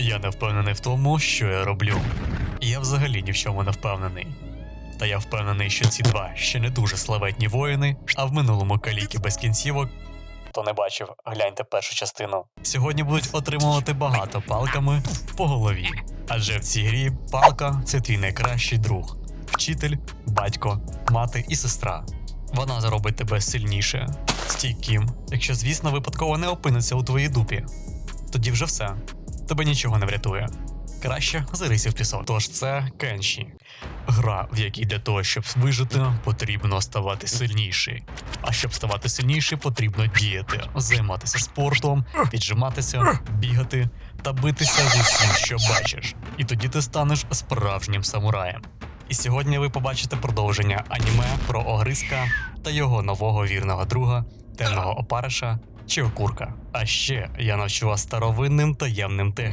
Я не впевнений в тому, що я роблю. Я взагалі ні в чому не впевнений. Та я впевнений, що ці два ще не дуже славетні воїни, а в минулому каліки без кінцівок. Хто не бачив, гляньте першу частину. Сьогодні будуть отримувати багато палками по голові. Адже в цій грі палка це твій найкращий друг, вчитель, батько, мати і сестра. Вона зробить тебе сильніше, стійким, якщо, звісно, випадково не опиниться у твоїй дупі. Тоді вже все. Тебе нічого не врятує. Краще зарися в пісок. Тож це Кенші. Гра, в якій для того, щоб вижити, потрібно ставати сильніший. А щоб ставати сильніше, потрібно діяти, займатися спортом, піджиматися, бігати та битися з усім, що бачиш. І тоді ти станеш справжнім самураєм. І сьогодні ви побачите продовження аніме про Огриска та його нового вірного друга, темного опариша чи окурка. А ще я навчу вас старовинним таємним технікам.